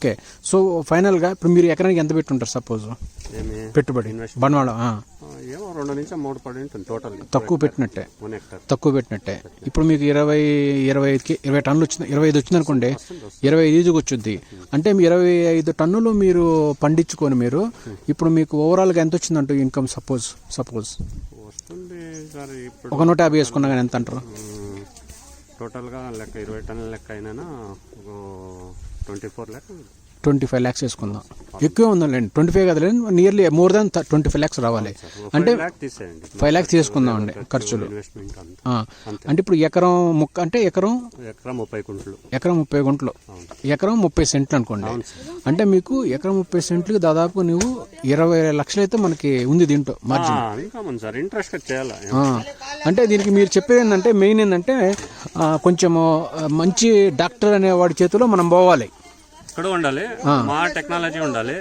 Okay so ఫైనల్గా ఇప్పుడు మీరు ఎకరానికి ఎంత పెట్టుంటారు సపోజ్ పెట్టుబడి. Invest. బండవాళం ఆ. ఆ, ఏమో రెండు నుంచి మూడు పడి ఉంటుంది టోటల్ తక్కువ పెట్టినట్టే. తక్కువ పెట్టినట్టే. ఇప్పుడు మీకు ఇరవై ఇరవై ఐదుకి ఇరవై టన్నులు వచ్చింది ఇరవై ఐదు వచ్చింది అనుకోండి ఇరవై ఐదు ఈజీగా వచ్చుద్ది అంటే మీ ఇరవై ఐదు టన్నులు మీరు పండించుకొని మీరు ఇప్పుడు మీకు ఓవరాల్గా ఎంత వచ్చిందంటూ ఇన్కమ్ సపోజ్ సపోజ్ వస్తుంది సార్ ఇప్పుడు ఒక నూట యాభై వేసుకున్నా కానీ ఎంత అంటారు? టోటల్గా లెక్క ఇరవై టన్నుల లెక్క అయినా ట్వంటీ ఫోర్ లెక్క ట్వంటీ ఫైవ్ ల్యాక్స్ వేసుకుందాం ఎక్కువే ఉందండి. Twenty five కదలేండి nearly more than twenty five lakhs రావాలి అంటే ఫైవ్ ల్యాక్స్ తీసుకుందాం అండి ఖర్చులు. అంటే ఇప్పుడు ఎకరం ముక్క అంటే ఎకరం ఎకరా ముప్పై కుంటలు ఎకరం ముప్పై గుంటలు. ఎకరం ముప్పై సెంట్లు అనుకోండి. అంటే మీకు ఎకరం ముప్పై సెంట్లకి దాదాపు నువ్వు ఇరవై లక్షలు అయితే మనకి ఉంది దీంట్లో మార్జిన్ ఇంట్రెస్ట్ చేయాలి? అంటే దీనికి మీరు చెప్పేది ఏంటంటే మెయిన్ ఏంటంటే కొంచెము మంచి డాక్టర్ అనే వాడి చేతిలో మనం పోవాలి. ఇక్కడ ఉండాలి. మా టెక్నాలజీ ఉండాలి.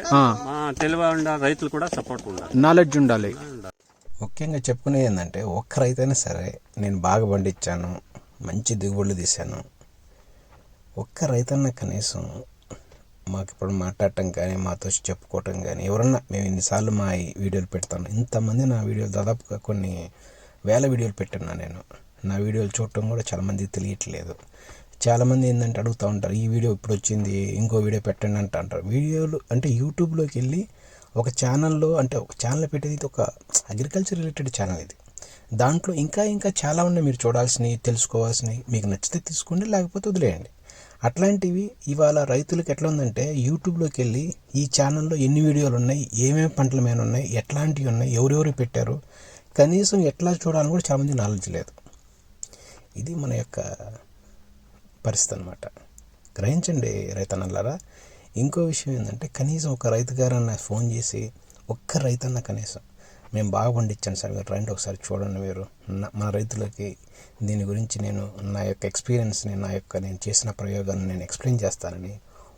మా తెలివి ఉండ రైతులు కూడా సపోర్ట్ ఉండాలి. నాలెడ్జ్ ఉండాలి. ముఖ్యంగా చెప్పుకునేది ఏంటంటే ఒక్క రైతైనా సరే నేను బాగా పండించాను మంచి దిగుబడులు తీశాను. ఒక్క రైతన్న కనీసం మాకు ఇప్పుడు మాట్లాడటం కానీ మాతో చెప్పుకోవటం కానీ ఎవరన్నా మేము ఇన్నిసార్లు మా ఈ వీడియోలు పెడతాను. ఇంతమంది నా వీడియోలు దాదాపుగా కొన్ని వేల వీడియోలు పెట్టాను నేను. నా వీడియోలు చూడటం కూడా చాలామందికి తెలియట్లేదు. చాలామంది ఏంటంటే అడుగుతూ ఉంటారు ఈ వీడియో ఇప్పుడు వచ్చింది ఇంకో వీడియో పెట్టండి అంట అంటారు వీడియోలు అంటే యూట్యూబ్లోకి వెళ్ళి ఒక ఛానల్లో అంటే ఒక ఛానల్ పెట్టేది ఇది ఒక అగ్రికల్చర్ రిలేటెడ్ ఛానల్ ఇది. దాంట్లో ఇంకా ఇంకా చాలా ఉన్నాయి మీరు చూడాల్సినవి తెలుసుకోవాల్సినవి. మీకు నచ్చితే తీసుకోండి లేకపోతే వదిలేయండి. అట్లాంటివి ఇవాళ రైతులకు ఎట్లా ఉందంటే యూట్యూబ్లోకి వెళ్ళి ఈ ఛానల్లో ఎన్ని వీడియోలు ఉన్నాయి ఏమేమి పంటల మీద ఉన్నాయి ఎట్లాంటివి ఉన్నాయి ఎవరెవరు పెట్టారు కనీసం ఎట్లా చూడాలని కూడా చాలామంది నాలెడ్జ్ లేదు. ఇది మన యొక్క పరిస్థితి అనమాట గ్రహించండి రైతన్నలారా ఇంకో విషయం ఏంటంటే కనీసం ఒక రైతు గారన్న ఫోన్ చేసి ఒక్క రైతన్న కనీసం మేము బాగా పండించాను సార్ మీరు రండి ఒకసారి చూడండి మీరు. నా- మన రైతులకి దీని గురించి నేను నా యొక్క ఎక్స్పీరియన్స్ని నా యొక్క నేను చేసిన ప్రయోగాన్ని నేను ఎక్స్ప్లెయిన్ చేస్తానని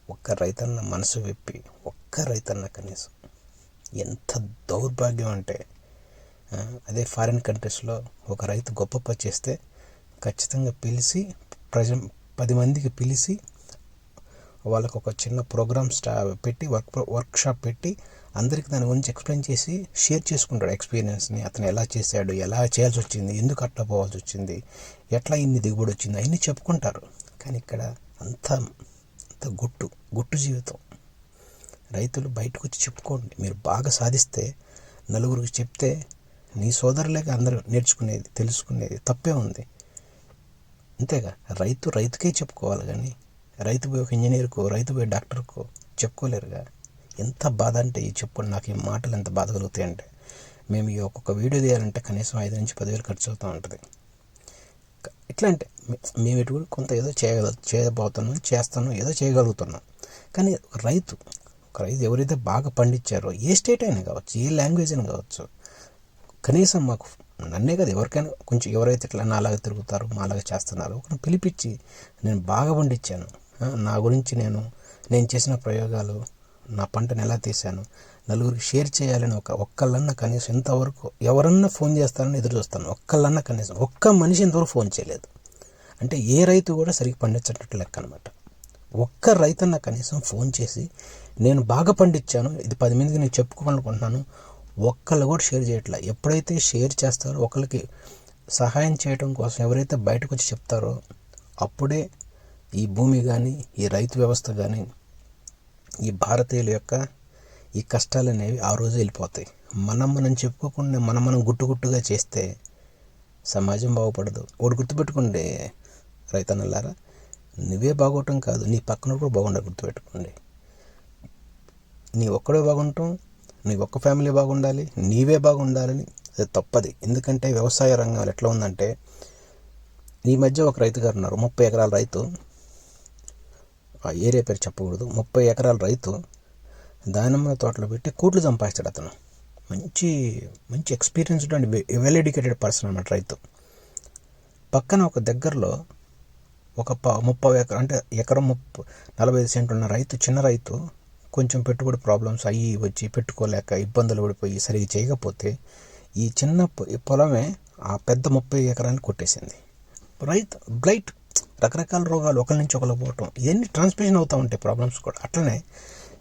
ఒక్క రైతన్న మనసు విప్పి ఒక్క రైతన్న కనీసం ఎంత దౌర్భాగ్యం అంటే అదే ఫారిన్ కంట్రీస్లో ఒక రైతు గొప్ప పని చేస్తే ఖచ్చితంగా పిలిచి ప్రజ పది మందికి పిలిచి వాళ్ళకు ఒక చిన్న ప్రోగ్రామ్ స్టా పెట్టి వర్క్ వర్క్ షాప్ పెట్టి అందరికి దాని గురించి ఎక్స్ప్లెయిన్ చేసి షేర్ చేసుకుంటాడు ఎక్స్పీరియన్స్ని. అతను ఎలా చేశాడు ఎలా చేయాల్సి వచ్చింది ఎందుకు అట్లా పోవాల్సి వచ్చింది ఎట్లా ఇన్ని దిగుబడి వచ్చింది అవన్నీ చెప్పుకుంటారు. కానీ ఇక్కడ అంత అంత గుట్టు గుట్టు జీవితం. రైతులు బయటకు వచ్చి చెప్పుకోండి. మీరు బాగా సాధిస్తే నలుగురికి చెప్తే నీ సోదరులేక అందరూ నేర్చుకునేది తెలుసుకునేది తప్పే ఉంది. అంతేగా. రైతు రైతుకే చెప్పుకోవాలి కానీ రైతు పోయి ఒక ఇంజనీర్కో రైతు పోయి డాక్టర్కో చెప్పుకోలేరుగా. ఎంత బాధ అంటే ఈ చెప్పుకోండి నాకు ఈ మాటలు ఎంత బాధ కలుగుతాయంటే మేము ఈ ఒక్కొక్క వీడియో తీయాలంటే కనీసం ఐదు నుంచి పదివేలు ఖర్చు అవుతూ ఉంటుంది. ఎట్లా అంటే మేము ఇటు కొంత ఏదో చేయగల చేయబోతున్నాం చేస్తున్నాం ఏదో చేయగలుగుతున్నాం. కానీ ఒక రైతు ఒక రైతు ఎవరైతే బాగా పండించారో ఏ స్టేట్ అయినా కావచ్చు ఏ లాంగ్వేజ్ అయినా కావచ్చు కనీసం మాకు నన్నే కదా ఎవరికైనా కొంచెం ఎవరైతే ఇట్లా నాలాగా తిరుగుతారో మాలాగా చేస్తున్నారు ఒకరిని పిలిపించి నేను బాగా పండించాను. నా గురించి నేను నేను చేసిన ప్రయోగాలు నా పంటను ఎలా తీశాను నలుగురికి షేర్ చేయాలని ఒక ఒక్కళ్ళన్నా కనీసం ఇంతవరకు ఎవరన్నా ఫోన్ చేస్తారని ఎదురు చూస్తాను. ఒక్కళ్ళన్నా కనీసం ఒక్క మనిషి ఇంతవరకు ఫోన్ చేయలేదు. అంటే ఏ రైతు కూడా సరిగ్గా పండించేటట్టు లెక్క అనమాట ఒక్క రైతన్న కనీసం ఫోన్ చేసి నేను బాగా పండించాను ఇది పది మందికి నేను చెప్పుకోవాలనుకుంటున్నాను ఒక్కళ్ళు కూడా షేర్ చేయట్లే. ఎప్పుడైతే షేర్ చేస్తారో ఒకరికి సహాయం చేయడం కోసం ఎవరైతే బయటకు వచ్చి చెప్తారో అప్పుడే ఈ భూమి కానీ ఈ రైతు వ్యవస్థ కానీ ఈ భారతీయుల యొక్క ఈ కష్టాలు అనేవి ఆ రోజు వెళ్ళిపోతాయి. మనం మనం చెప్పుకోకుండా మనం మనం గుట్టు గుట్టుగా చేస్తే సమాజం బాగుపడదు. ఒకటి గుర్తుపెట్టుకోండి రైతన్నలారా నువ్వే బాగోవటం కాదు నీ పక్కన కూడా బాగుండాలి గుర్తుపెట్టుకోండి. నీ ఒక్కడే బాగుంటాం నీ ఒక్క ఫ్యామిలీ బాగుండాలి నీవే బాగుండాలని అది తప్పది. ఎందుకంటే వ్యవసాయ రంగం ఎట్లా ఉందంటే ఈ మధ్య ఒక రైతు గారు ఉన్నారు ముప్పై ఎకరాల రైతు. ఆ ఏరియా పేరు చెప్పకూడదు. ముప్పై ఎకరాల రైతు దానిమ్మ తోటలో పెట్టి కోట్లు సంపాదిస్తాడు అతను. మంచి మంచి experienced and well educated person అన్నమాట రైతు. పక్కన ఒక దగ్గరలో ఒక ప ముప్పై ఎకరం అంటే ఎకరం ముప్ప నలభై ఐదు సెంట్లు ఉన్న రైతు చిన్న రైతు కొంచెం పెట్టుబడి ప్రాబ్లమ్స్ అయ్యి వచ్చి పెట్టుకోలేక ఇబ్బందులు పడిపోయి సరిగ్గా చేయకపోతే ఈ చిన్న ఈ పొలమే ఆ పెద్ద ముప్పై ఎకరాన్ని కొట్టేసింది. రైతు బ్లైట్ రకరకాల రోగాలు ఒకరి నుంచి ఒకరు పోవటం ఇవన్నీ ట్రాన్స్మిషన్ అవుతూ ఉంటాయి ప్రాబ్లమ్స్ కూడా. అట్లనే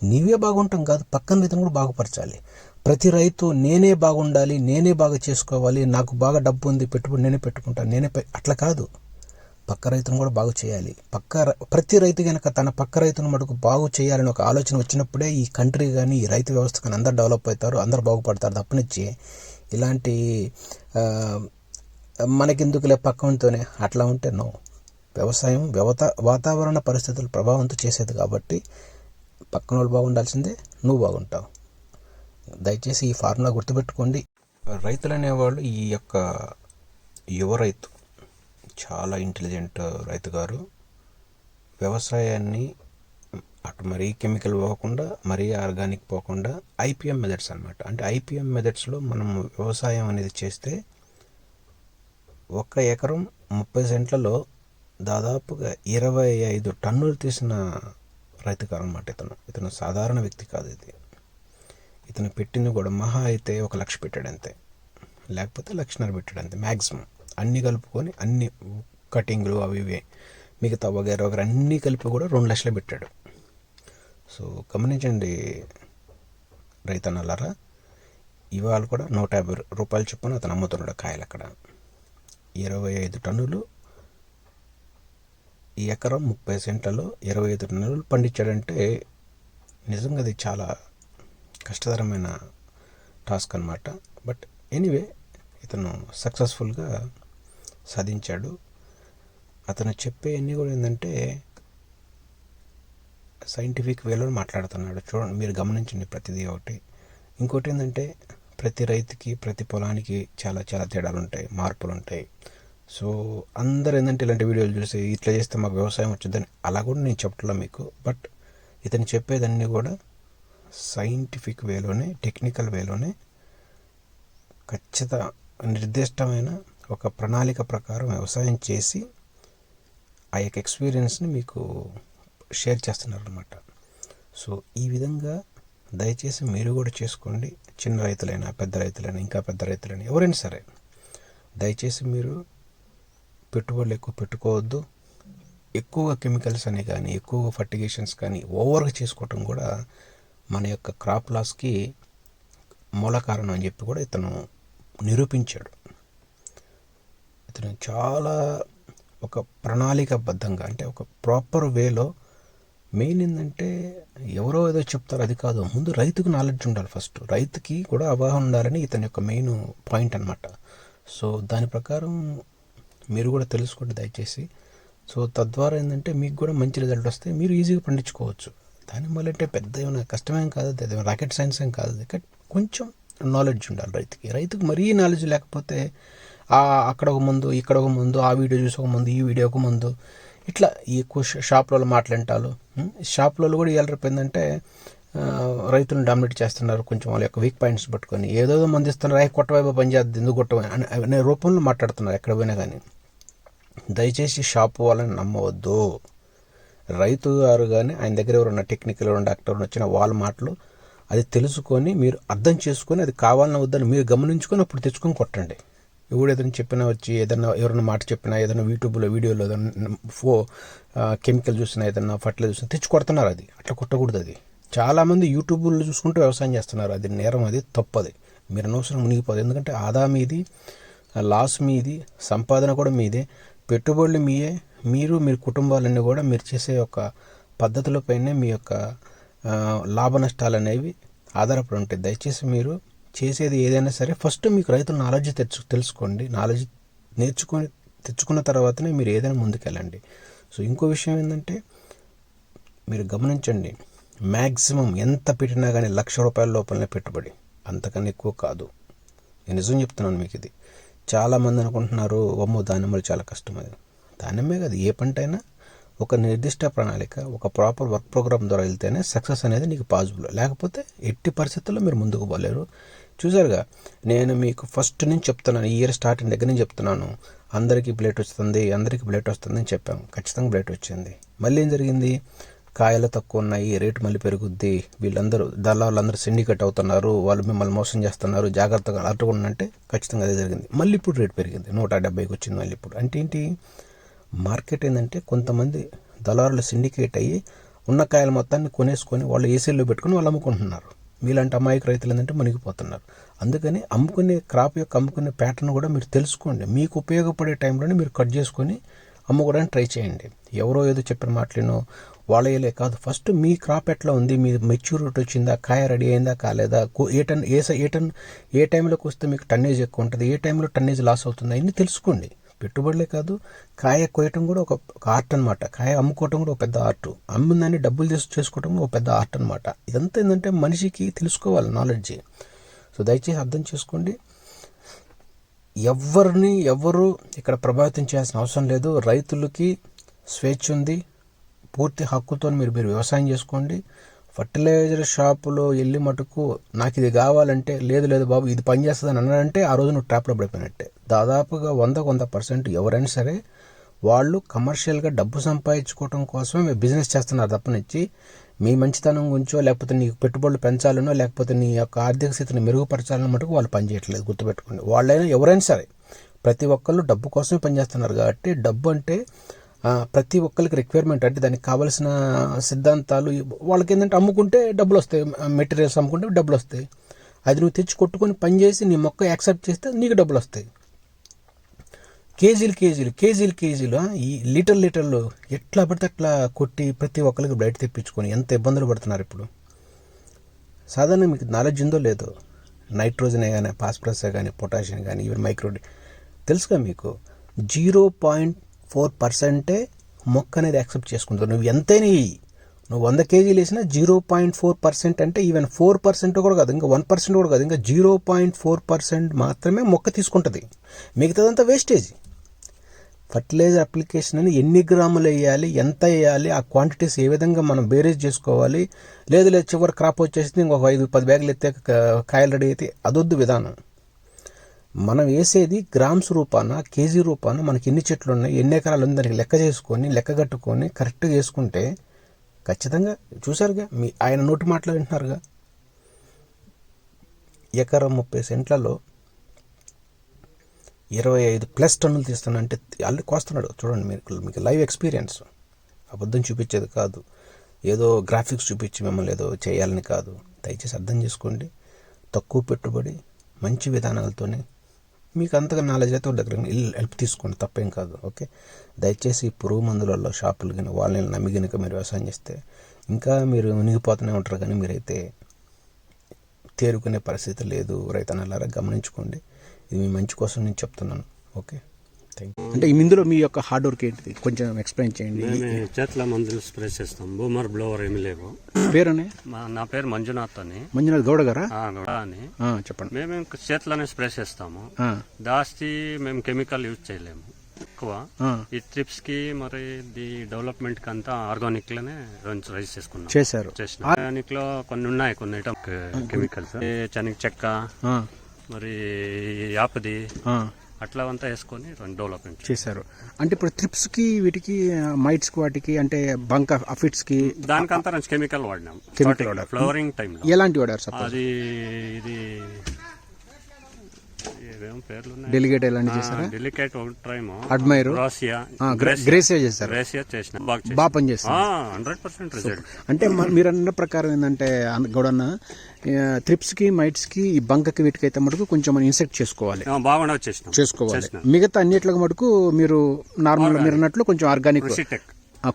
నీవే బాగుంటాం కాదు పక్కన రైతును కూడా బాగుపరచాలి. ప్రతి రైతు నేనే బాగుండాలి నేనే బాగా చేసుకోవాలి నాకు బాగా డబ్బు ఉంది పెట్టుబడి నేనే పెట్టుకుంటాను నేనే అట్లా కాదు. పక్క రైతును కూడా బాగు చేయాలి. పక్క ప్రతి రైతు కనుక తన పక్క రైతును మటుకు బాగు చేయాలని ఒక ఆలోచన వచ్చినప్పుడే ఈ కంట్రీ కానీ ఈ రైతు వ్యవస్థ కానీ అందరు డెవలప్ అవుతారు అందరు బాగుపడతారు తప్పనిచ్చి. ఇలాంటి మనకెందుకులే పక్కనతోనే అట్లా ఉంటే నో. వ్యవసాయం వ్యవత వాతావరణ పరిస్థితులు ప్రభావంతో చేసేది కాబట్టి పక్కన వాళ్ళు బాగుండాల్సిందే నువ్వు బాగుంటావు. దయచేసి ఈ ఫార్ములా గుర్తుపెట్టుకోండి. రైతులు అనేవాళ్ళు ఈ యొక్క యువ రైతు చాలా ఇంటెలిజెంట్ రైతు గారు వ్యవసాయాన్ని అటు మరీ కెమికల్ పోకుండా మరీ ఆర్గానిక్ పోకుండా ఐపీఎం మెథడ్స్ అనమాట అంటే ఐపీఎం మెథడ్స్లో మనం వ్యవసాయం అనేది చేస్తే ఒక ఎకరం ముప్పై సెంట్లలో దాదాపుగా ఇరవై ఐదు టన్నులు తీసిన రైతుగారు అనమాట ఇతను. ఇతను సాధారణ వ్యక్తి కాదు ఇది. ఇతను పెట్టింది కూడా మహా అయితే ఒక లక్ష పెట్టాడు అంతే. లేకపోతే లక్షన్నర పెట్టాడు అంతే మ్యాక్సిమం అన్నీ కలుపుకొని అన్ని కటింగ్లు అవి ఇవి మిగతా వగేర వగేర అన్నీ కలిపి కూడా రెండు లక్షలు పెట్టాడు. సో గమనించండి రైతన్నలారా ఇవాళ కూడా నూట యాభై రూపాయలు చొప్పున అతను అమ్ముతున్నాడు కాయలు అక్కడ. ఇరవై ఐదు టన్నులు ఈ ఎకరం ముప్పై సెంట్లలో ఇరవై ఐదు టన్నులు పండించాడంటే నిజంగా అది చాలా కష్టతరమైన టాస్క్ అనమాట బట్ ఎనీవే ఇతను సక్సెస్ఫుల్గా సాధించాడు. అతను చెప్పే అన్నీ కూడా ఏంటంటే సైంటిఫిక్ వేలో మాట్లాడుతున్నాడు. చూడండి మీరు గమనించండి ప్రతిదీ ఒకటి. ఇంకోటి ఏంటంటే ప్రతి రైతుకి ప్రతి పొలానికి చాలా చాలా తేడాలు ఉంటాయి మార్పులు ఉంటాయి సో అందరు ఏంటంటే ఇలాంటి వీడియోలు చూసి ఇట్లా చేస్తే మాకు వ్యవసాయం వచ్చిందని అలా కూడా నేను చెప్పట్లా మీకు. బట్ ఇతను చెప్పేదన్నీ కూడా సైంటిఫిక్ వేలోనే టెక్నికల్ వేలోనే ఖచ్చిత నిర్దిష్టమైన ఒక ప్రణాళిక ప్రకారం వ్యవసాయం చేసి ఆ యొక్క ఎక్స్పీరియన్స్ని మీకు షేర్ చేస్తున్నారు అనమాట సో ఈ విధంగా దయచేసి మీరు కూడా చేసుకోండి. చిన్న రైతులైనా పెద్ద రైతులైనా ఇంకా పెద్ద రైతులైనా ఎవరైనా సరే దయచేసి మీరు పెట్టుబడులు ఎక్కువ పెట్టుకోవద్దు. ఎక్కువగా కెమికల్స్ అని కానీ ఎక్కువగా ఫర్టిగేషన్స్ కానీ ఓవర్గా చేసుకోవటం కూడా మన యొక్క క్రాప్ లాస్కి మూల కారణం అని చెప్పి కూడా ఇతను నిరూపించాడు. ఇతను చాలా ఒక ప్రణాళికబద్ధంగా అంటే ఒక ప్రాపర్ వేలో మెయిన్ ఏంటంటే ఎవరో ఏదో చెప్తారు అది కాదు. ముందు రైతుకు నాలెడ్జ్ ఉండాలి ఫస్ట్. రైతుకి కూడా అవగాహన ఉండాలని ఇతని యొక్క మెయిన్ పాయింట్ అనమాట సో దాని ప్రకారం మీరు కూడా తెలుసుకోండి దయచేసి. సో తద్వారా ఏంటంటే మీకు కూడా మంచి రిజల్ట్ వస్తే మీరు ఈజీగా పండించుకోవచ్చు. దాని వల్ల అంటే పెద్ద ఏమైనా కష్టమేం కాదు అది రాకెట్ సైన్స్ ఏం కాదు. కొంచెం నాలెడ్జ్ ఉండాలి రైతుకి. రైతుకు మరీ నాలెడ్జ్ లేకపోతే అక్కడ ఒక ముందు ఇక్కడ ఒక ముందు ఆ వీడియో చూసి ఒక ముందు ఈ వీడియో ఒక ముందు. ఇట్లా ఈ ఎక్కువ షాప్లలో మాట్లాడటాలు. షాప్లలో షాపులలో కూడా ఇవాళ రేపు ఏంటంటే రైతులను డామినేట్ చేస్తున్నారు కొంచెం వాళ్ళ యొక్క వీక్ పాయింట్స్ పట్టుకొని. ఏదో మంది ఇస్తున్నారు అవి కొట్టవైపు పని ఎందుకు కొట్టవని అనే రూపంలో మాట్లాడుతున్నారు ఎక్కడ పోయినా కానీ దయచేసి షాప్ వాళ్ళని నమ్మవద్దు. రైతు గారు కానీ ఆయన దగ్గర ఎవరన్నా టెక్నికల్ ఎవరైనా డాక్టర్ వచ్చిన వాళ్ళ మాటలు అది తెలుసుకొని మీరు అర్థం చేసుకొని అది కావాలన్నా వద్దని మీరు గమనించుకొని అప్పుడు తెచ్చుకొని కొట్టండి. ఎవడు ఏదైనా చెప్పినా వచ్చి ఏదైనా ఎవరైనా మాట చెప్పినా ఏదైనా యూట్యూబ్లో వీడియోలో ఏదైనా ఫో కెమికల్ చూసినా ఏదైనా ఫర్టిలైజర్ చూసినా తెచ్చి కొడుతున్నారు అది. అట్లా కొట్టకూడదు అది. చాలామంది యూట్యూబ్లో చూసుకుంటూ వ్యవసాయం చేస్తున్నారు. అది నేరం అది తప్పది. మీరు అనవసరం మునిగిపోదు. ఎందుకంటే ఆదా మీది లాస్ మీది సంపాదన కూడా మీదే. పెట్టుబడులు మీయే. మీరు మీ కుటుంబాలన్నీ కూడా మీరు చేసే ఒక పద్ధతులపైనే మీ యొక్క లాభ నష్టాలు అనేవి ఆధారపడి ఉంటాయి. దయచేసి మీరు చేసేది ఏదైనా సరే ఫస్ట్ మీకు రైతుల నాలెడ్జ్ తెచ్చు తెలుసుకోండి. నాలెడ్జ్ నేర్చుకొని తెచ్చుకున్న తర్వాతనే మీరు ఏదైనా ముందుకెళ్ళండి. సో ఇంకో విషయం ఏంటంటే మీరు గమనించండి. మ్యాక్సిమం ఎంత పెట్టినా కానీ లక్ష రూపాయల లోపలనే పెట్టుబడి. అంతకన్నా ఎక్కువ కాదు. నేను నిజం చెప్తున్నాను మీకు ఇది. చాలామంది అనుకుంటున్నారు అమ్మో దానిమ్మలు చాలా కష్టం అది. దానిమ్మే కాదు ఏ పంట అయినా ఒక నిర్దిష్ట ప్రణాళిక ఒక ప్రాపర్ వర్క్ ప్రోగ్రామ్ ద్వారా వెళ్తేనే సక్సెస్ అనేది నీకు పాజిబుల్ లేకపోతే ఎట్టి పరిస్థితుల్లో మీరు ముందుకు పోలేరు. చూసారుగా నేను మీకు ఫస్ట్ నుంచి చెప్తున్నాను. ఈ ఇయర్ స్టార్టింగ్ దగ్గర నుంచి చెప్తున్నాను. అందరికీ బ్లేట్ వస్తుంది అందరికీ బ్లేట్ వస్తుందని చెప్పాము. ఖచ్చితంగా బ్లేట్ వచ్చింది. మళ్ళీ ఏం జరిగింది? కాయలు తక్కువ ఉన్నాయి రేటు మళ్ళీ పెరుగుద్ది. వీళ్ళందరూ దళారులందరూ సిండికేట్ అవుతున్నారు. వాళ్ళు మిమ్మల్ని మోసం చేస్తున్నారు. జాగ్రత్తగా అలర్ట్గా ఉండంటే ఖచ్చితంగా అదే జరిగింది. మళ్ళీ ఇప్పుడు రేటు పెరిగింది. నూట డెబ్బైకి వచ్చింది మళ్ళీ ఇప్పుడు. అంటే ఏంటి? మార్కెట్ ఏంటంటే కొంతమంది దళారులు సిండికేట్ అయ్యి ఉన్న కాయల మొత్తాన్ని కొనేసుకొని వాళ్ళు ఏసీల్లో పెట్టుకొని వాళ్ళు అమ్ముకుంటున్నారు. మీలాంటి అమాయక రైతులు ఏంటంటే మునిగిపోతున్నారు. అందుకని అమ్ముకునే క్రాప్ యొక్క అమ్ముకునే ప్యాటర్న్ కూడా మీరు తెలుసుకోండి. మీకు ఉపయోగపడే టైంలోనే మీరు కట్ చేసుకొని అమ్ముకోవడానికి ట్రై చేయండి. ఎవరో ఏదో చెప్పిన మాటలేనో వాళ్ళేలే కాదు. ఫస్ట్ మీ క్రాప్ ఎట్లా ఉంది? మీ మెచ్యూరిటీ వచ్చిందా? కాయ రెడీ అయిందా? కాలేదా? కో- ఏ టన్ ఏ ఏ టన్ ఏ టైంలోకి వస్తే మీకు టన్నేజ్ ఎక్కువ ఉంటుంది? ఏ టైంలో టన్నేజ్ లాస్ అవుతుంది? అన్నీ తెలుసుకోండి. పెట్టుబడులే కాదు కాయ కోయటం కూడా ఒక ఆర్ట్ అనమాట కాయ అమ్ముకోవటం కూడా ఒక పెద్ద ఆర్ట్. అమ్మిందాన్ని డబ్బులు తీసు చేసుకోవటం ఒక పెద్ద ఆర్ట్ అనమాట ఇదంతా ఏంటంటే మనిషికి తెలుసుకోవాలి నాలెడ్జ్ సో దయచేసి అర్థం చేసుకోండి. ఎవరిని ఎవరు ఇక్కడ ప్రభావితం చేయాల్సిన అవసరం లేదు. రైతులకి స్వేచ్ఛ ఉంది. పూర్తి హక్కుతో మీరు మీరు వ్యవసాయం చేసుకోండి. ఫర్టిలైజర్ షాపులో వెళ్ళి మటుకు నాకు ఇది కావాలంటే లేదు లేదు బాబు ఇది పనిచేస్తుంది అని అన్నారంటే ఆ రోజు నువ్వు ట్రాప్లో పడిపోయినట్టే. దాదాపుగా వందకు వంద పర్సెంట్ ఎవరైనా సరే వాళ్ళు కమర్షియల్గా డబ్బు సంపాదించుకోవడం కోసమే మీరు బిజినెస్ చేస్తున్నారు తప్పనిచ్చి. మీ మంచితనం గురించో లేకపోతే నీకు పెట్టుబడులు పెంచాలనో లేకపోతే నీ యొక్క ఆర్థిక స్థితిని మెరుగుపరచాలని మటుకు వాళ్ళు పనిచేయట్లేదు గుర్తుపెట్టుకోండి. వాళ్ళైనా ఎవరైనా సరే ప్రతి ఒక్కళ్ళు డబ్బు కోసమే పనిచేస్తున్నారు కాబట్టి డబ్బు అంటే ప్రతి ఒక్కరికి రిక్వైర్మెంట్ అంటే దానికి కావాల్సిన సిద్ధాంతాలు వాళ్ళకి ఏంటంటే అమ్ముకుంటే డబ్బులు వస్తాయి మెటీరియల్స్ అమ్ముకుంటే డబ్బులు వస్తాయి అది నువ్వు తెచ్చి కొట్టుకొని పని చేసి నీ మొక్క యాక్సెప్ట్ చేస్తే నీకు డబ్బులు వస్తాయి కేజీలు కేజీలు కేజీలు కేజీలు ఈ లీటర్ లీటర్లు ఎట్లా పడితే అట్లా కొట్టి ప్రతి ఒక్కరికి బయట తెప్పించుకొని ఎంత ఇబ్బందులు పడుతున్నారు ఇప్పుడు? సాధారణ మీకు నాలెడ్జ్ ఉందో లేదో నైట్రోజనే కానీ ఫాస్ఫరస్ కానీ పొటాషియం కానీ ఈవెన్ మైక్రో తెలుసుగా మీకు? జీరో పాయింట్ ఫోర్ పర్సెంటే మొక్క అనేది యాక్సెప్ట్ చేసుకుంటుంది నువ్వు ఎంతైనా నువ్వు వంద కేజీలు వేసినా జీరో పాయింట్ ఫోర్ పర్సెంట్ అంటే ఈవెన్ ఫోర్ పర్సెంట్ కూడా కాదు ఇంకా వన్ పర్సెంట్ కూడా కాదు ఇంకా జీరో పాయింట్ ఫోర్ పర్సెంట్ మాత్రమే మొక్క తీసుకుంటుంది. మిగతాదంతా వేస్టేజ్ ఫర్టిలైజర్ అప్లికేషన్ అని ఎన్ని గ్రాములు వేయాలి ఎంత వేయాలి ఆ క్వాంటిటీస్ ఏ విధంగా మనం బేరేజ్ చేసుకోవాలి లేదు లేదు చివరి క్రాప్ వచ్చేసి ఇంకొక ఐదు పది బ్యాగులు ఎత్తే కాయలు రెడీ అయితే అదొద్దు విధానం. మనం వేసేది గ్రామ్స్ రూపాన కేజీ రూపాన మనకి ఎన్ని చెట్లు ఉన్నాయి ఎన్ని ఎకరాలు ఉందని దానికి లెక్క చేసుకొని లెక్క కట్టుకొని కరెక్ట్గా వేసుకుంటే ఖచ్చితంగా చూసారుగా మీ ఆయన నోటి మాటలు వింటున్నారుగా? ఎకరం ముప్పై సెంట్లలో ఇరవై ఐదు ప్లస్ టన్నులు తీస్తానంటే అంటే ఆల్రెడీ కోస్తున్నాడు. చూడండి మీకు మీకు లైవ్ ఎక్స్పీరియన్స్. అబద్ధం చూపించేది కాదు. ఏదో గ్రాఫిక్స్ చూపించి మిమ్మల్ని ఏదో చేయాలని కాదు. దయచేసి అర్థం చేసుకోండి. తక్కువ పెట్టుబడి మంచి విధానాలతోనే మీకు అంతగా నాలెడ్జ్ అయితే దగ్గర హెల్ప్ తీసుకోండి తప్పేం కాదు ఓకే? దయచేసి పురుగు మందులలో షాపులు కానీ వాళ్ళని నమ్మి కనుక మీరు వ్యవసాయం చేస్తే ఇంకా మీరు మునిగిపోతూనే ఉంటారు కానీ మీరైతే తేరుకునే పరిస్థితి లేదు. రైతన్నలారా గమనించుకోండి. ఇది మీ మంచి కోసం నేను చెప్తున్నాను ఓకే? అంటే ఇందులో మీ యొక్క హార్డ్ వర్క్ ఏంటిది కొంచెం ఎక్స్ప్లెయిన్ చేయండి మేము చేతుల మందులు స్ప్రే చేస్తాం బూమర్ బ్లోవర్ ఏమి లేవు పేరునే మా నా పేరు మంజునాథ్ అని మంజునాథ్ గౌడ గారా గౌడ అని చెప్పండి మేము చేతిలోనే స్ప్రే చేస్తాము దాస్తి మేము కెమికల్ యూజ్ చేయలేము ఎక్కువ ఈ ట్రిప్స్కి మరి ది డెవలప్మెంట్కి అంతా ఆర్గానిక్లోనే రైస్ చేసుకున్నాం చేశారు చేసిన ఆర్గానిక్లో కొన్ని ఉన్నాయి కొన్ని ఐటమ్ కెమికల్స్ శనగ చెక్క మరి యాపది అట్లా అంతా వేసుకొని డెవలప్మెంట్ చేశారు. అంటే ఇప్పుడు ట్రిప్స్కి వీటికి మైట్స్ వాటికి అంటే బంక అఫిట్స్కి దానికంతా కెమికల్ వాడినాం. వాడారు. ఫ్లవరింగ్ టైంలో. ఎలాంటి వాడారు అది ఇది ఏమేం పేర్లు ఉన్నాయి? డెలిగేట్ ఎలాంటి చేశారా డెలికేట్ ఒక టైమ్ అడ్మైర్ గ్రాసియా గ్రేసే చేశారు గ్రేసియా చేసిన. బాగా బాగా పనిచేస్తుంది హండ్రెడ్ పర్సెంట్ రిజల్ట్ అంటే మీరు అన్న ప్రకారం ఏంటంటే గౌడన్న త్రిప్స్కి మైట్స్కి ఈ బంకకి వీటికైతే మటుకు కొంచెం మనం ఇన్సెక్ట్ చేసుకోవాలి. బాగా చేసుకోవాలి. మిగతా అన్నిట్లకు మటుకు మీరు నార్మల్ మీరు అన్నట్లు కొంచెం ఆర్గానిక్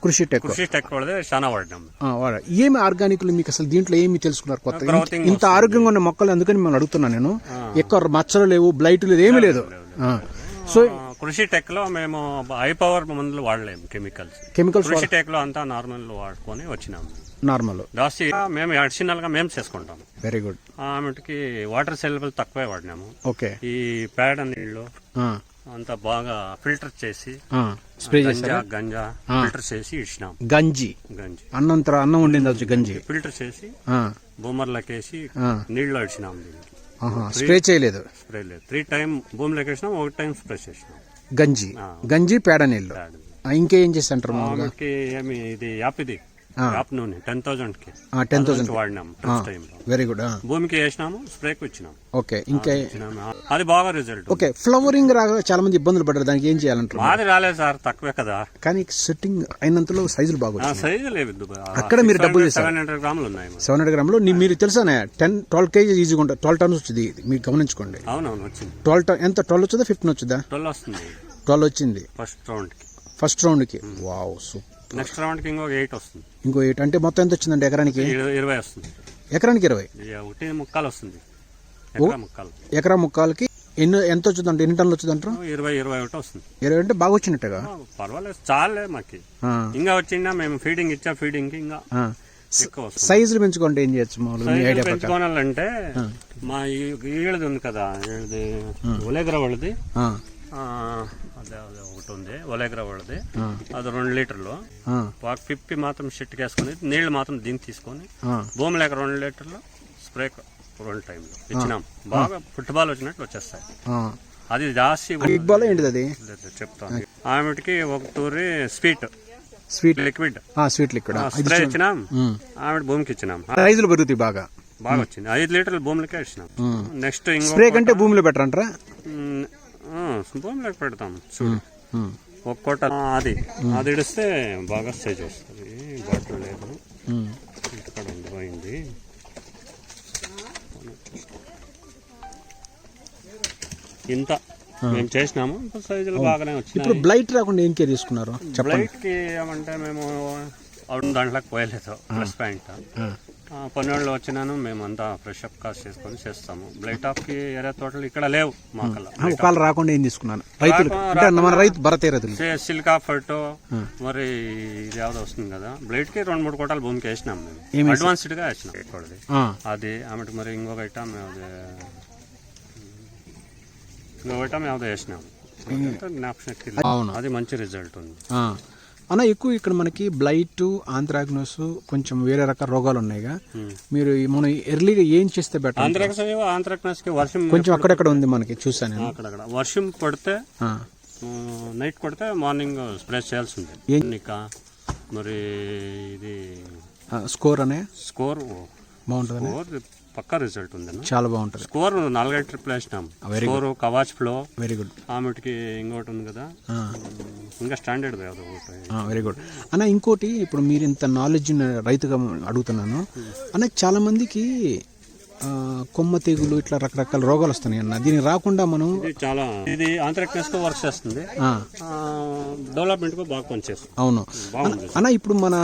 కృషి టెక్ కృషి టెక్ చాలా వాడినాం ఏమి ఆర్గానిక్లు మీకు అసలు దీంట్లో ఏమి తెలుసుకున్నారు కొత్త? ఇంత ఆరోగ్యంగా ఉన్న మొక్కలు అందుకని మిమ్మల్ని అడుగుతున్నా నేను. ఎక్కువ మచ్చలు లేవు బ్లైట్ లేదు ఏమీ లేదు. సో కృషి టెక్లో మేము హై పవర్ మందులు వాడలేము కెమికల్స్ కెమికల్స్ కృషి టెక్లో అంతా నార్మల్ వాడుకొని వచ్చినాము. నార్మల్ దాసి మేము అడిషనల్గా మేము చేసుకుంటాం. వెరీ గుడ్ ఆమెకి వాటర్ సెలబుల్ తక్కువే వాడినాము. ఓకే ఈ పేడ నీళ్ళు అంతా బాగా ఫిల్టర్ చేసి స్ప్రే చేశారా? గంజా ఫిల్టర్ చేసి ఇచ్చినాం. గంజి. గంజి. అన్నం అన్నం ఉండింది గంజి. ఫిల్టర్ చేసి బొమ్మర్లకేసి నీళ్ళు ఇచ్చినాం స్ప్రే చేయలేదు. స్ప్రే లేదు. త్రీ టైం భూమిలోకి వేసినాం ఒక టైం స్ప్రే చేసినాం. గంజి. గంజి పేడ నీళ్ళు. ఇంకేం చేసి అంటారు ఏమి ఇది యాపిది. యాప్ నూనె టెన్ థౌసండ్కి. టెన్ అది థౌసండ్ వాడినాం టైంలో వెరీ గుడ్ భూమికి వేసినాము స్ప్రేకి ఓకే ఇంకా. అది బాగా రిజల్ట్ ఓకే ఫ్లవరింగ్ రాగా చాలా మంది ఇబ్బందులు పడ్డారు దానికి ఏం చేయాలంటారు? మాది రాలేదు సార్ తక్కువే కదా. కానీ సెట్టింగ్ అయినంతలో సైజులు బాగా సైజు లేదు అక్కడ మీరు డబ్బులు. సెవెన్ హండ్రెడ్ గ్రాములు ఉన్నాయి మరి. సెవెన్ హండ్రెడ్ గ్రామ్లో. మీరు తెలుసానే టెన్ ట్వెల్వ్ కేజీ ఈజీగా ఉంటుంది ట్వెల్వ్ టన్స్ వచ్చింది మీరు గమనించుకోండి. అవునవును వచ్చింది. ట్వెల్వ్ టన్ ఎంత? ట్వెల్వ్ వచ్చిందా? ఫిఫ్టీన్ వచ్చిందా? ట్వెల్వ్ వస్తుంది. ట్వెల్వ్ వచ్చింది. ఫస్ట్ రౌండ్కి. ఫస్ట్ రౌండ్కి వావ్ సూపర్ నెక్స్ట్ రౌండ్కి ఇంకొక ఎయిట్ వస్తుంది. ఇంకో ఎయిట్. అంటే మొత్తం ఎంత వచ్చిందండి ఎకరానికి? ఇరవై- వస్తుంది. ఎకరానికి ఇరవై? ఇక ఒకటి ముక్కాలు వస్తుంది. ఎకరా ముక్కాలు. ఎకరా ముక్కాలకి ఎన్ని ఎంత వచ్చిందంటే ఎన్ని టన్నులు వచ్చిందంటారు? ఇరవై ఇరవై ఒకటి వస్తుంది. ఇరవై అంటే బాగా వచ్చినట్టుగా? పర్వాలేదు. చాలే మాకి. ఇంకా వచ్చిందా? మేము ఫీడింగ్ ఇచ్చా ఫీడింగ్కి ఇంకా సైజులు పెంచుకుంటే ఏం చేయొచ్చు మామూలుగా? పెంచుకోవాలంటే మా ఈ- ఈళ్ళది ఉంది కదా ఈళ్ళది ఒలేగ్రా వాళ్ళది. ఒకటి ఉంది. ఒలేగ్రా వాళ్ళది. అది రెండు లీటర్లు. ఒక మాత్రం షిట్కి వేసుకొని నీళ్ళు మాత్రం దీనికి తీసుకొని. భూమి లేక రెండు లీటర్లు స్ప్రే రెండు టైంలో ఇచ్చినాం. బాగా ఫుట్బాల్ వచ్చినట్లు వచ్చేస్తాయి. అది జాస్తి బిగ్ బాల్ ఏంటిది అది? లేదు, చెప్తాను. ఆమెటికి ఒక తూరి sweet. Sweet. Liquid. Sweet liquid? Spray ఇచ్చినాం. ఆమె భూమికి ఇచ్చినాం. సైజులు పెరుగుతాయి బాగా. బాగా వచ్చింది. ఐదు లీటర్లు భూమిలోకే ఇచ్చినాం. నెక్స్ట్ ఇంకో స్ప్రే కంటే భూమిలో బెటర్ అంటారా ఉమ్, ఆ, భూమిలోకి పెడతాం చూడు. ఉమ్, ఒక కోట ఆ, అది. అది ఇడిస్తే బాగా సైజ్ వస్తుంది. బాటిల్ లేదు. ఇక్కడ ఉండిపోయింది. ఇంత. మేము చేసినాము. ఇప్పుడు సైజులు బాగానే ఇప్పుడు వచ్చినాయి బ్లైట్ రాకుండా ఏం కేర్ తీసుకున్నారు చెప్పండి. బ్లైట్కి ఏమంటే మేము అవును దాంట్లోకి పోయలేదు. ప్లస్ పాయింట్ పన్నెండులో వచ్చినాను మేమంతా ఫ్రెష్ అప్ కాస్ట్ చేసుకొని చేస్తాము. బ్లైట్ ఆఫ్కి ఏరియా తోటలు ఇక్కడ లేవు మాకల్లా ఒకవేళ రాకుండా ఏం తీసుకున్నాను రైతులు మన రైతు సిల్కా ఫర్టో మరి ఇది యావదో వస్తుంది కదా. బ్లైట్కి రెండు మూడు కోటాలు భూమికి వేసినాం మేము. అడ్వాన్స్డ్గా వేసినాం. ఇక్కడది అది ఆమె మరి ఇంకొక ఐటమ్ ఇంకొక ఐటమ్ యావదో వేసినాము అది మంచి రిజల్ట్ ఉంది. అన్న ఎక్కువ ఇక్కడ మనకి బ్లైట్ ఆంథ్రాగ్నోస్ కొంచెం వేరే రకాల రోగాలు ఉన్నాయిగా మీరు ఈ మనం ఎర్లీగా ఏం చేస్తే బెటర్కి వర్షం కొంచెం అక్కడక్కడ ఉంది మనకి చూసాను అక్కడక్కడ. వర్షం పడితే నైట్ కొడితే మార్నింగ్ స్ప్రే చేయాల్సిందే. ఏం- ఇంకా మరి ఇది స్కోర్ అనే? స్కోర్ బాగుంటుంది పక్కా రిజల్ట్ ఉందన్న. చాలా బాగుంటుంది. స్కోర్ నాలుగైదు ట్రిప్లు వేసినాం. Score Kavach flow very good ఆమెటికి ఇంకోటి ఉంది కదా. ఇంకా స్టాండర్డ్ కాదు వెరీ గుడ్ అన్న ఇంకోటి ఇప్పుడు మీరు ఇంత నాలెడ్జ్ రైతుగా అడుగుతున్నాను. అన్న చాలా మందికి కొమ్మ తెగులు ఇట్లా రకరకాల రోగాలు వస్తున్నాయి అన్న. దీనికి రాకుండా మనం చాలా ఇది ఆంధ్రక్నెస్కు వర్క్ చేస్తుంది. డెవలప్మెంట్కు బాగా పనిచేస్తుంది. అవును. అన్న ఇప్పుడు మన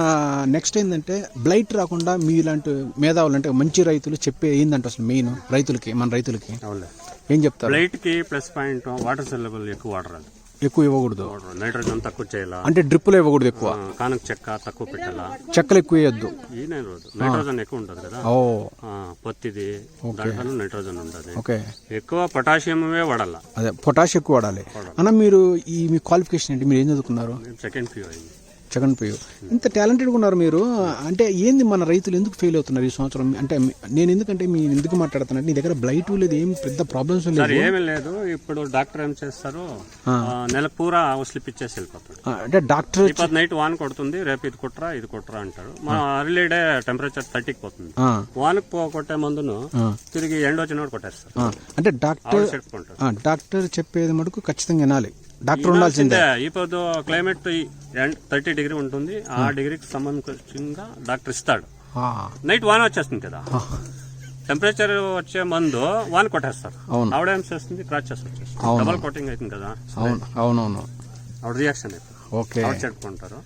నెక్స్ట్ ఏంటంటే బ్లైట్ రాకుండా మీలాంటి మేధావులు అంటే మంచి రైతులు చెప్పే ఏందంటే అసలు మెయిన్ రైతులకి మన రైతులకి ఏం చెప్తారు? లైట్కి ప్లస్ పాయింట్ వాటర్ సెల్లబుల్ ఎక్కువ వాటర్ అది. ఎక్కువ ఇవ్వకూడదు. నైట్రోజన్ తక్కువ చేయాలా? అంటే డ్రిప్పులు ఇవ్వకూడదు ఎక్కువ. కానక చెక్క తక్కువ పెట్టాలా? చెక్కలు ఎక్కువ వేయద్దు నైట్రోజన్ నైట్రోజన్ ఎక్కువ ఉంటుంది కదా? ఓ. ఆ, పత్తిది దాంట్లో నైట్రోజన్ ఉంటుంది. ఓకే. ఎక్కువ పొటాషియంవే వాడాల. అదే పొటాష్ ఎక్కువ వాడాలి. అన్న మీరు ఈ మీ క్వాలిఫికేషన్ ఏంటి? మీరు ఏం చదువుకున్నారు? సెకండ్ వ్యూ అయింది జగన్ పియు. ఇంత టాలెంటెడ్గా ఉన్నారు మీరు. అంటే ఏంది మన రైతులు ఎందుకు ఫెయిల్ అవుతున్నారు ఈ సంవత్సరం? అంటే నేను ఎందుకంటే మీ ఎందుకు మాట్లాడుతున్నా? నీ దగ్గర బ్లైట్ లేదు ఏం పెద్ద ప్రాబ్లమ్స్ లేదు ఏమీ లేదు. ఇప్పుడు డాక్టర్ ఏం చేస్తారు? నెల పూరా స్లిప్ ఇచ్చేసి వెళ్ళిపోతాడు. అంటే డాక్టర్ ఇప్పుడు నైట్ వాన్ కొడుతుంది రేపు ఇది కుట్రా ఇది కుట్రా అంటారు మన అర్లీ డే టెంపరేచర్ థర్టీకి పోతుంది. వానకు పో కొట్టే మందును తిరిగి ఎండ వచ్చినప్పుడు కొట్టేస్తారు అంటే డాక్టర్ డాక్టర్ చెప్పేది మటుకు ఖచ్చితంగా వినాలి. డాక్టర్ ఉండాల్సిందే. ఇప్పుడు క్లైమేట్ థర్టీ డిగ్రీ ఉంటుంది. ఆ డిగ్రీకి సంబంధించిన డాక్టర్ ఇస్తాడు. నైట్ వాన వచ్చేస్తుంది కదా. టెంపరేచర్ వచ్చే మందు వాన కొట్టేస్తారు. అవును. ఆవిడ ఏం చేస్తుంది? క్రాచెస్ వచ్చేస్తుంది. అవును. డబల్ కోటింగ్ అవుతుంది కదా. అవును. అవునవును. ఆవిడ రియాక్షన్ అవుతుంది ఓకే. చెప్పుకుంటారు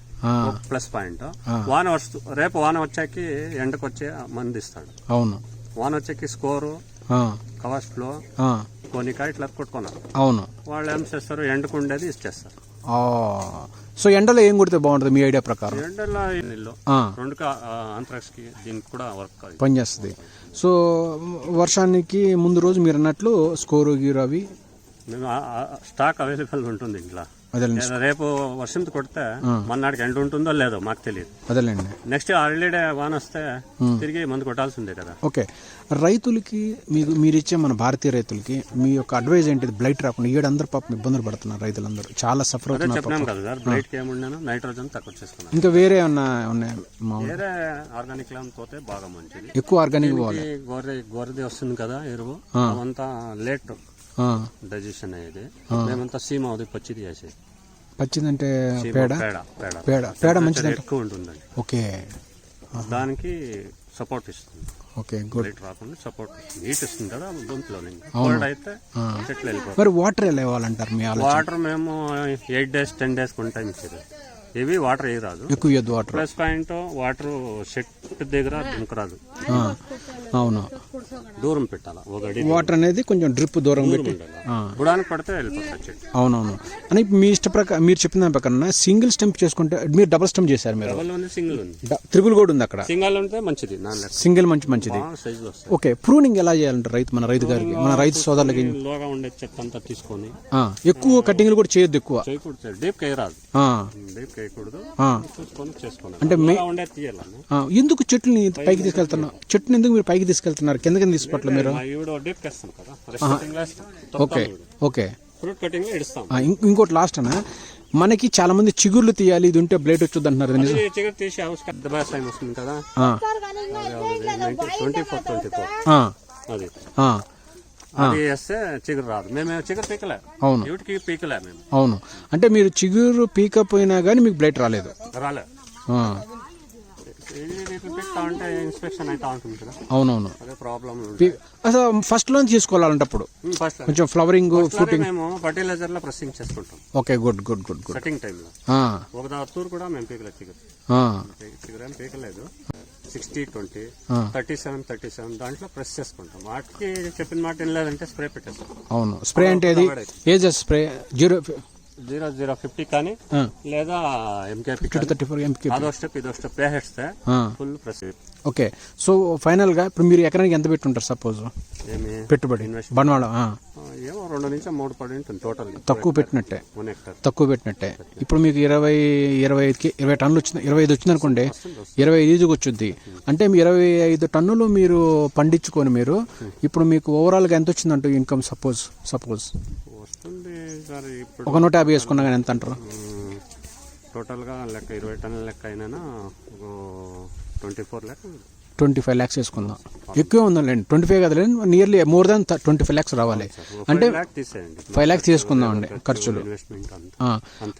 ప్లస్ పాయింట్. వాన వస్తూ రేపు వాన వచ్చాకి ఎండకు వచ్చే మందు ఇస్తాడు. అవును. వాన వచ్చాకి స్కోరు ఆ, కవాస్ ఫ్లో కొనికా ఇట్లా కొట్టుకున్నారు. అవును. వాళ్ళు ఏం చేస్తారు ఎండకు ఉండేది ఇచ్చేస్తారు సో ఎండలో ఏం కొడితే బాగుంటుంది మీ ఐడియా ప్రకారం? ఎండలో నీళ్ళు. రెండు కి దీనికి కూడా వర్క్ పనిచేస్తుంది. సో వర్షానికి ముందు రోజు మీరు అన్నట్లు స్కోరు గీరు అవి స్టాక్ అవైలబుల్ ఉంటుంది ఇంట్లో. అదేలేండి రేపు వర్షంతో కొడితే మొన్నటికి ఎండ ఉంటుందో లేదో మాకు తెలియదు. అదేలేండి నెక్స్ట్ ఆల్రెడీ వాన వస్తే తిరిగి మందు కొట్టాల్సిందే కదా. ఓకే. రైతులకి మీకు మీరు ఇచ్చే మన భారతీయ రైతులకి మీ యొక్క అడ్వైజ్ ఏంటిది? బ్లైట్ రాకుండా ఏడు అందరు పాపం ఇబ్బందులు పడుతున్నారు రైతులందరూ. చాలా సఫర్ అవుతున్నారు కదా సార్ బ్లైట్కి ఏముండాను నైట్రోజన్ తక్కువ చేసుకున్నాను. ఇంకా వేరే ఏమన్నా ఉన్నాయి? వేరే ఆర్గానిక్ లా పోతే బాగా మంచిది. ఎక్కువ ఆర్గానిక్ పోవాలి. గొర్రెది వస్తుంది కదా ఎరువు. అవంతా లేట్ డైజెషన్ అయ్యేది మేమంతా సీమ అది పచ్చిది చేసేది. పచ్చిందంటే పేడ? పేడ పేడ. పేడ. మంచిది ఎక్కువ ఉంటుందండి. ఓకే. దానికి సపోర్ట్ ఇస్తుంది. Okay good. రాకుండా సపోర్ట్ హీట్ ఇస్తుంది కదా గొంతులో అయితే చెట్లు వెళ్ళిపోతాయి. మరి వాటర్ ఎలా ఇవ్వాలంటారు మీ వాటర్ మేము ఎయిట్ డేస్ టెన్ డేస్ కొన్ని టైం ఇచ్చేది ఇవి వాటర్ ఏ రాదు. ఎక్కువ ఇవ్వద్దు వాటర్. ప్లస్ పాయింట్ వాటర్ చెట్టు దగ్గర దుంకరాదు ఆ, అవును. దూరం పెట్టాలా? ఒక అడి వాటర్ అనేది కొంచెం డ్రిప్ దూరం పెట్టి. బుడానికి పడితే వెళ్ళిపోతుంది చెట్టు అవునవును. అని మీ ఇష్ట ప్రకారం మీరు చెప్పిన దాని ప్రకారం సింగిల్ స్టెంప్ చేసుకుంటే మీరు డబుల్ స్టెంప్ చేశారు మీరు. డబల్ ఉంది సింగిల్ ఉంది. త్రిబుల్ కూడా ఉంది అక్కడ. సింగల్ ఉంటే మంచిది సింగిల్ మంచి మంచిది. ఓకే ప్రూనింగ్ ఎలా చేయాలంటారు రైతు మన రైతు గారికి? మన రైతు సోదరులకి? లోగా ఉండే చెత్త అంతా తీసుకొని ఎక్కువ కటింగ్లు కూడా చేయొద్దు ఎక్కువ. డీప్ రాదు. ఆ, డీప్ వేయకూడదు చేసుకోండి. అంటే ఎందుకు చెట్లని పైకి తీసుకెళ్తున్నారు చెట్టుని ఎందుకు మీరు పైకి తీసుకెళ్తున్నారు? కింద కింద తీసుకోవట్లే మీరు? Okay okay. ఇంకోటి లాస్ట్ అన్న. మనకి చాలా మంది చిగుర్లు తీయాలి ఇది ఉంటే బ్లేడ్ వచ్చొద్దు అంటున్నారు చికెన్ తీసి వస్తుంది కదా. అది వేస్తే చిగురు రాదు. మేము చిగురు పీకలే. అవును. ఈవిడికి పీకలే మేము. అవును. అంటే మీరు చిగురు పీకపోయినా కానీ మీకు బ్లైట్ రాలేదు. రాలే. ఉంటే ఇన్స్పెక్షన్ కదా. అవునవును. అదే ప్రాబ్లం పీ- అసలు ఫస్ట్లో తీసుకోవాలంటప్పుడు ఫస్ట్ కొంచెం ఫ్లవరింగ్ మేము ఫర్టిలైజర్లో ప్రెస్సింగ్ చేసుకుంటాం. Okay good good good good. Setting టైంలో ఆ, ఒక తూరు కూడా మేము పీకలేదు చిగురు. చిగురు ఏం పీకలేదు. Sixty twenty. Thirty seven thirty seven దాంట్లో ప్రెస్ చేసుకుంటాం. వాటికి చెప్పిన మాట ఏం లేదంటే స్ప్రే పెట్టేస్తాం. అవును. స్ప్రే అంటే అది age spray zero zero zero fifty కానీ లేదా MKP two thirty four MP అదో స్టెప్ ఇదో స్టెప్ వేసేస్తే ఫుల్ ప్రెస్ ఓకే. సో ఫైనల్గా ఇప్పుడు మీరు ఎకరానికి ఎంత పెట్టుంటారు సపోజ్? పెట్టుబడి. బండవాళం ఆ, ఆ, ఏమో రెండు నుంచి మూడు పడి ఉంటుంది టోటల్ తక్కువ పెట్టినట్టే. తక్కువ పెట్టినట్టే. ఇప్పుడు మీకు ఇరవై ఇరవై ఐదుకి ఇరవై టన్నులు వచ్చింది ఇరవై ఐదు వచ్చింది అనుకోండి ఇరవై ఐదు ఈజీగా వచ్చుద్ది అంటే మీ ఇరవై ఐదు టన్నులు మీరు పండించుకొని మీరు ఇప్పుడు మీకు ఓవరాల్గా ఎంత వచ్చిందంటూ ఇన్కమ్ సపోజ్ సపోజ్ ఒక నూట యాభై వేసుకున్నా కానీ ఎంత అంటారు? టోటల్గా లెక్క ఇరవై టన్నుల లెక్క అయినా ట్వంటీ ఫోర్ లెక్క ట్వంటీ ఫైవ్ ల్యాక్స్ వేసుకుందాం. ఎక్కువ ఉందండి. Twenty five కదలేండి nearly more than twenty five lakhs రావాలి. అంటే ఫైవ్ ల్యాక్స్ తీసుకుందాం అండి ఖర్చులు.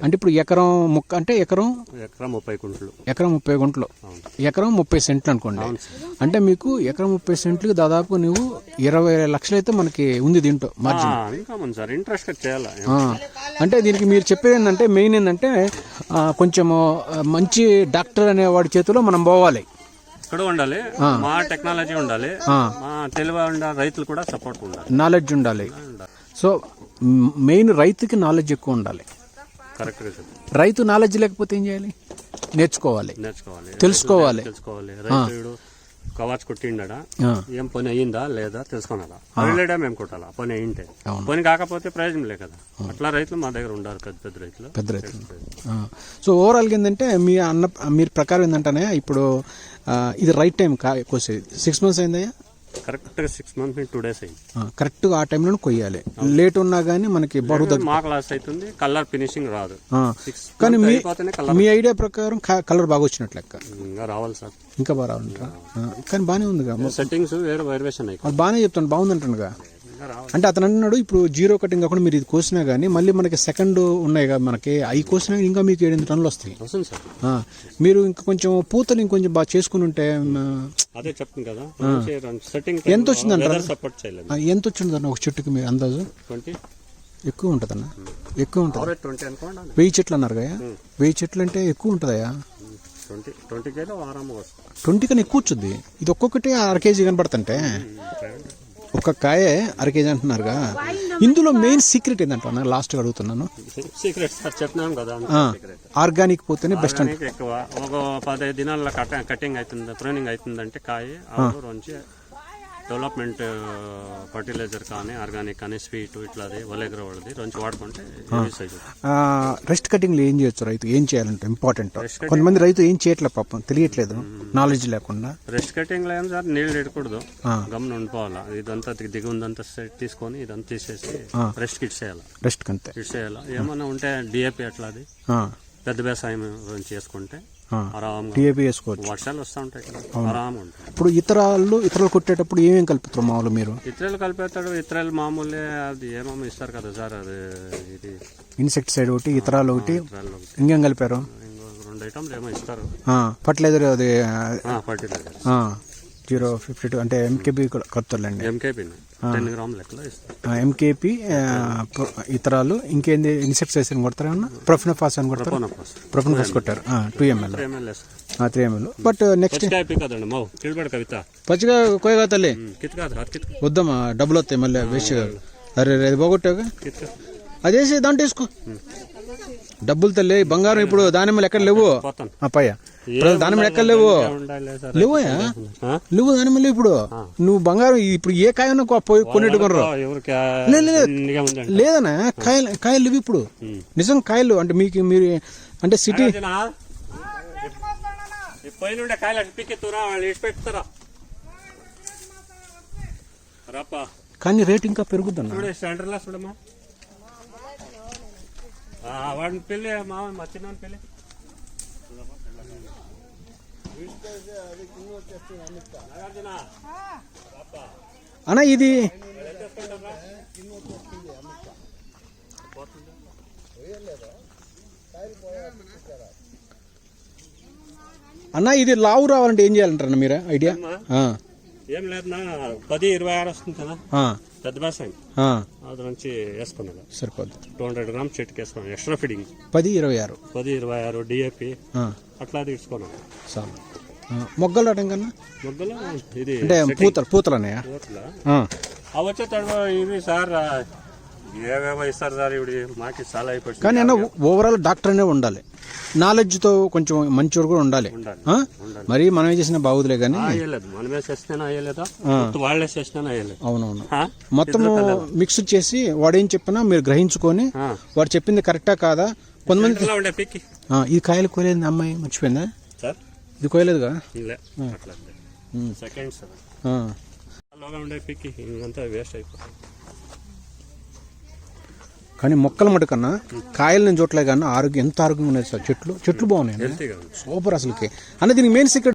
అంటే ఇప్పుడు ఎకరం ముక్క అంటే ఎకరం ఎకరా ముప్పై కుంటలు ఎకరం ముప్పై గుంటలు. ఎకరం ముప్పై సెంట్లు అనుకోండి. అంటే మీకు ఎకరం ముప్పై సెంట్లకి దాదాపు నువ్వు ఇరవై లక్షలు అయితే మనకి ఉంది దీంట్లో మార్జిన్ సార్. ఇంట్రెస్ట్ చేయాలి? అంటే దీనికి మీరు చెప్పేది ఏంటంటే మెయిన్ ఏంటంటే కొంచెము మంచి డాక్టర్ అనేవాడి చేతిలో మనం పోవాలి. ఇక్కడ ఉండాలి. మా టెక్నాలజీ ఉండాలి. మా తెలివి ఉండ రైతులు కూడా సపోర్ట్ ఉండాలి. నాలెడ్జ్ ఉండాలి. సో మెయిన్ రైతుకి నాలెడ్జ్ ఎక్కువ ఉండాలి. కరెక్ట్గా చెప్పు రైతు నాలెడ్జ్ లేకపోతే ఏం చేయాలి? నేర్చుకోవాలి. నేర్చుకోవాలి. తెలుసుకోవాలి. తెలుసుకోవాలి. కవాచ్ కొట్టిండా ఏం పని అయ్యిందా లేదా తెలుసుకోనాలా? వెళ్ళడా మేము కొట్టాలా? పని అయింటే. పని కాకపోతే ప్రయోజనం లే కదా. అట్లా రైతులు మా దగ్గర ఉండాలి పెద్ద పెద్ద రైతులు. పెద్ద రైతు ఆ. సో ఓవరాల్గా ఏంటంటే మీ అన్న మీరు ప్రకారం ఏంటంటే ఇప్పుడు ఇది రైట్ టైం కా కోసేది సిక్స్ మంత్స్ అయిందయ్యా? కరెక్ట్గా సిక్స్ మంత్స్ టూ డేస్ అయింది. ఆ, కరెక్ట్గా ఆ టైంలో కొయ్యాలి. లేట్ ఉన్నా కానీ మనకి బరువు మాకు లాస్ అవుతుంది కలర్ ఫినిషింగ్ రాదు. కానీ మీ మీ ఐడియా ప్రకారం కలర్ బాగా వచ్చినట్లు లెక్క. ఇంకా రావాలి సార్. ఇంకా బాగా రావాలంటారా? కానీ బాగానే ఉందిగా. సెట్టింగ్స్ వేరే వేరియేషన్ అయ్యి బాగానే చెప్తాను బాగుందంటానుగా అంటే అతను అంటున్నాడు ఇప్పుడు జీరో కటింగ్ కాకుండా మీరు ఇది కోసినా కానీ మళ్ళీ మనకి సెకండ్ ఉన్నాయి కదా మనకి అవి కోసినా ఇంకా మీకు ఏడెనిమిది టన్నులు వస్తాయి. మీరు ఇంకా కొంచెం పూతలు ఇంకొంచెం బాగా చేసుకుని ఉంటే అదే చెప్తుంది కదా. ఎంత వచ్చిందంటారా? ఎంత వచ్చిందన్న ఒక చెట్టుకి మీరు అందాజు? ఎక్కువ ఉంటుందన్న. ఎక్కువ ఉంటుంది. వెయ్యి చెట్లు అన్నారు కదా? వెయ్యి చెట్లు అంటే ఎక్కువ ఉంటుందయా ట్వంటీ ట్వంటీ కన్నా ఎక్కువ వచ్చింది ఇది ఒక్కొక్కటి అర కేజీ కనపడుతుంటే ఒక కాయ అర కేజీ అంటున్నారుగా. ఇందులో మెయిన్ సీక్రెట్ ఏంటంటే లాస్ట్ అడుగుతున్నాను. సీక్రెట్ సార్ చెప్పినాం కదా. ఆర్గానిక్ పోతేనే బెస్ట్ ఎక్కువ. ఒక పదహైదు దినాల కట కటింగ్ అవుతుంది ప్రూనింగ్ అవుతుందంటే కాయ నుంచి డెవలప్మెంట్ ఫర్టిలైజర్ కానీ ఆర్గానిక్ కానీ స్వీట్ ఇట్లాది వలేగ్ర వాళ్ళది కొంచెం వాడుకుంటే యూస్ అవుతుంది రెస్ట్ కటింగ్లో ఏం చేయొచ్చు రైతు? ఏం చేయాలంటే ఇంపార్టెంట్ కొంతమంది రైతు ఏం చేయట్లేదు పాపం తెలియట్లేదు. నాలెడ్జ్ లేకుండా. రెస్ట్ కటింగ్ ఏం సార్ నీళ్ళు ఎడకూడదు ఆ. గమన ఉండిపోవాలా. ఇదంతా దిగు- దిగు ఉందంతా సెట్ తీసుకొని ఇదంతా తీసేసి రెస్ట్ కిట్ చేయాలి. రెస్ట్ కంతే కిట్ చేయాలి. ఏమన్నా ఉంటే డిఏపి అట్లాది పెద్ద వ్యవసాయం చేసుకుంటే టీఏపీ వేసుకోవచ్చు. వర్షాలు వస్తూ ఉంటాయి ఇప్పుడు ఇతరాలు ఇతరులు కొట్టేటప్పుడు ఏమేమి కలుపుతారు మామూలు మీరు? ఇతరులు కలిపేస్తాడు ఇతరులు మామూలే అది ఏమేమో ఇస్తారు కదా సార్ అది ఇది. ఇన్సెక్టిసైడ్ ఒకటి ఇతరాలు ఒకటి. ఇంకేం కలిపారు? రెండు ఐటమ్లు ఏమో ఇస్తారు. ఫర్టిలైజర్ అది ఫర్టిలైజర్ జీరో ఫిఫ్టీ టూ అంటే ఎంకేపీ కలుపుతారులేండి ఎంకేపీ టెన్ గ్రామ్ లెక్కలో ఇస్తారు. ఎంకేపీ ఇతరాలు ఇంకేంది ఇన్సెక్టిసైడ్స్ అని కొడతారా? ప్రొఫినోఫాస్. అని కొడతారు ప్రొఫినోఫాస్ కొట్టారు. Two ML three ML but next కవిత. పచ్చిగా కోయగా తల్లి. వద్దమ్మా డబ్బులు వస్తాయి మళ్ళీ వేస్ట్ అరే అది బాగొట్టావుగా కిత్ అది వేసి దాంట్లో వేసుకో. డబ్బులు తల్లి బంగారం ఇప్పుడు దానిమ్మలు ఎక్కడ లేవు? పోతాను. దానిమ్మలు ఎక్కడ లేవు. లేవయా? లేవు? దానిమ్మలు ఇప్పుడు. నువ్వు బంగారం ఇప్పుడు ఏ కాయ కొనేట్టు కొనరు. లే, లే. నిండుగా ఉందండి లేదనా కాయలు కాయలు లేవు ఇప్పుడు. నిజం కాయలు అంటే మీకు మీరు అంటే సిటీ పైన కాయలు రాపా. కానీ రేట్ ఇంకా పెరుగుద్దన్న. చూడే సెంటర్లో చూడమ్మా. వాడిని పెళ్ళి మా మా చిన్న పెళ్ళి. అన్న ఇది అన్న ఇది లావు రావాలంటే ఏం చేయాలంటారన్న మీరు? ఐడియా? ఏం లేదన్నా పది ఇరవై ఆరు వస్తుంది కదా. పెద్ద బేసాయం అది. నుంచి వేసుకున్నది సరిపోద్ది. టూ హండ్రెడ్ గ్రామ్ చెట్టుకి వేసుకున్నాను ఎక్స్ట్రా ఫీడింగ్ పది ఇరవై ఆరు. పది ఇరవై ఆరు డిఏపి అట్లా తీసుకున్నాను చాలు మొగ్గలు రావడం కన్నా? ముద్దలు ఇది అంటే పూతలు పూతలు అన్నయ్య అవి వచ్చే తడవ ఇవి సార్ ఏవేవో ఇస్తారు సార్ ఇవి మాకి చాలా అయిపోయింది కానీ అన్న ఓవరాల్ డాక్టర్ అనే ఉండాలి. నాలెడ్జ్తో కొంచెం మంచివాడు కూడా ఉండాలి. ఆ? మరి మనం ఏం చేసినా బాగుదిలే కానీ. అయ్యలేదు మనమే చేసినా అయ్యలేదా వాళ్ళే చేసినా అయ్యలేదు అవునవును. మొత్తము మిక్స్ చేసి వాడు ఏం చెప్పినా మీరు గ్రహించుకొని ఆ. వాడు చెప్పింది కరెక్టా కాదా? కొంతమంది ఇంట్లో ఉండే పిక్కి? ఆ, ఈ కాయలు కోయలేదు అమ్మాయి మర్చిపోయిందా? సార్? ఇది కోయలేదుగా? లే. అట్లా సెకండ్ సార్. ఆ. లోగా ఉండే పిక్కి వేస్ట్ అయిపోతుంది. కానీ మొక్కల మటుకన్నా కాయలు నేను చూడలే కానీ ఆరోగ్యం ఎంత ఆరోగ్యంగా ఉన్నాయి సార్? చెట్లు చెట్లు బాగున్నాయి సూపర్ అసలుకి. అన్న దీనికి మెయిన్ సీక్రెట్